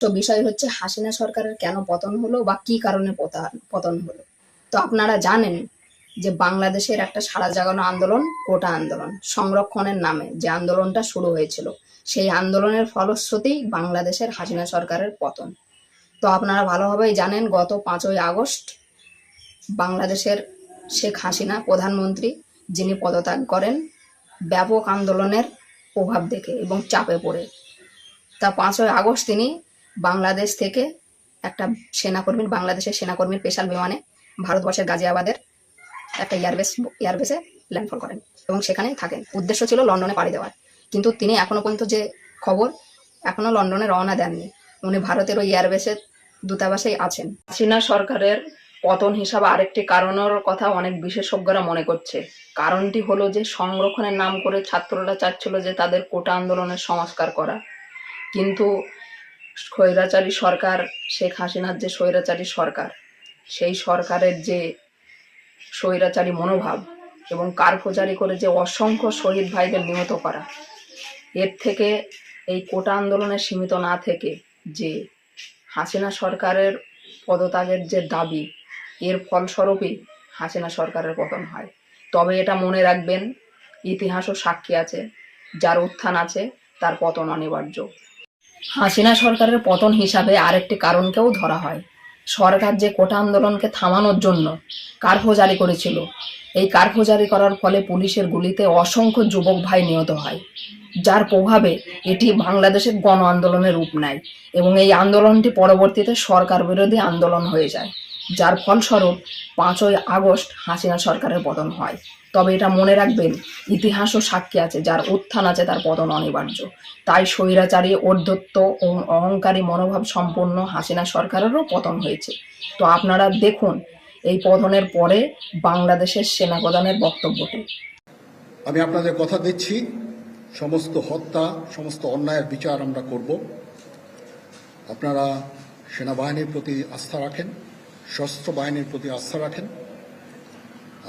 তো বিষয় হচ্ছে হাসিনা সরকারের কেন পতন হলো বা কি কারণে পতা- পতন হলো? তো আপনারা জানেন যে বাংলাদেশের একটা সারা জাগানো আন্দোলন কোটা আন্দোলন, সংরক্ষণের নামে যে আন্দোলনটা শুরু হয়েছিল। সেই আন্দোলনের ফলশ্রুতি বাংলাদেশের হাসিনা সরকারের পতন। তো আপনারা ভালোভাবেই জানেন গত পাঁচই আগস্ট বাংলাদেশের শেখ হাসিনা প্রধানমন্ত্রী যিনি পদত্যাগ করেন, ব্যাপক আন্দোলনের প্রভাব দেখে এবং চাপে পড়ে। তা পাঁচই আগস্ট তিনি বাংলাদেশ থেকে একটা সেনাকর্মীর, বাংলাদেশের সেনাকর্মীর স্পেশাল বিমানে ভারতবর্ষের গাজিয়াবাদের একটা এয়ারবেস, এয়ারবেসে ল্যান্ডফল করেন এবং সেখানেই থাকেন। উদ্দেশ্য ছিল লন্ডনে পাড়ি দেওয়ার। কিন্তু তিনি এখনও পর্যন্ত যে খবর এখনও লন্ডনে রওনা দেননি। উনি ভারতের ওই এয়ারবেসের দূতাবাসেই আছেন। হাসিনা সরকারের পতন হিসাবে আরেকটি কারণের কথা অনেক বিশেষজ্ঞরা মনে করছে। কারণটি হলো যে সংরক্ষণের নাম করে ছাত্ররা চাচ্ছিল যে তাদের কোটা আন্দোলনের সংস্কার করা। কিন্তু স্বৈরাচারী সরকার, শেখ হাসিনার যে স্বৈরাচারী সরকার, সেই সরকারের যে স্বৈরাচারী মনোভাব এবং কারফোজারি করে যে অসংখ্য শহীদ ভাইদের নিহত করা, এর থেকে এই কোটা আন্দোলনে সীমিত না থেকে যে হাসিনা সরকারের পদত্যাগের যে দাবি, এর ফলস্বরূপই হাসিনা সরকারের পতন হয়। তবে এটা মনে রাখবেন, ইতিহাসও সাক্ষী আছে, যার উত্থান আছে, তার পতন অনিবার্য। হাসিনা সরকারের পতন হিসাবে আরেকটি কারণকেও ধরা হয়। সরকার যে কোটা আন্দোলনকে থামানোর জন্য কার্ফো জারি করেছিল, এই কার্ফো জারি করার ফলে পুলিশের গুলিতে অসংখ্য যুবক ভাই নিহত হয়, যার প্রভাবে এটি বাংলাদেশের গণ আন্দোলনের রূপ নেয় এবং এই আন্দোলনটি পরবর্তীতে সরকার বিরোধী আন্দোলন হয়ে যায়, যার ফলস্বরূপ পাঁচই আগস্ট হাসিনা সরকারের পতন হয়। তবে এটা মনে রাখবেন ইতিহাসও সাক্ষী আছে, যার উত্থান আছে তার পতন অনিবার্য। তাই স্বৈরাচারী অর্ধত্ব ও অহংকারী মনোভাব সম্পন্ন হাসিনা সরকারেরও পতন হয়েছে। তো আপনারা দেখুন এই পতনের পরে বাংলাদেশের সেনাপ্রধানের বক্তব্যটি। আমি আপনাদের কথা দিচ্ছি, সমস্ত হত্যা, সমস্ত অন্যায়ের বিচার আমরা করব। আপনারা সেনাবাহিনীর প্রতি আস্থা রাখেন, সশস্ত্র বাহিনীর প্রতি আস্থা রাখেন।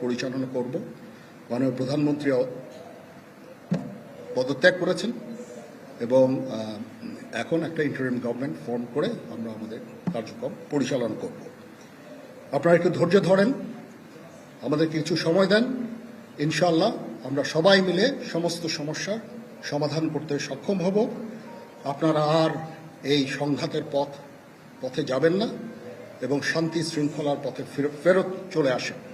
পরিচালনা করব। মাননীয় প্রধানমন্ত্রী পদত্যাগ করেছেন এবং এখন একটা ইন্টারিম গভর্নমেন্ট ফর্ম করে আমরা আমাদের কার্যক্রম পরিচালনা করব। আপনারা একটু ধৈর্য ধরেন, আমাদের কিছু সময় দেন ইনশাল্লাহ আমরা সবাই মিলে সমস্ত সমস্যার সমাধান করতে সক্ষম হব। আপনারা আর এই সংঘাতের পথ, পথে যাবেন না এবং শান্তি শৃঙ্খলার পথে ফের- ফেরত চলে আসেন।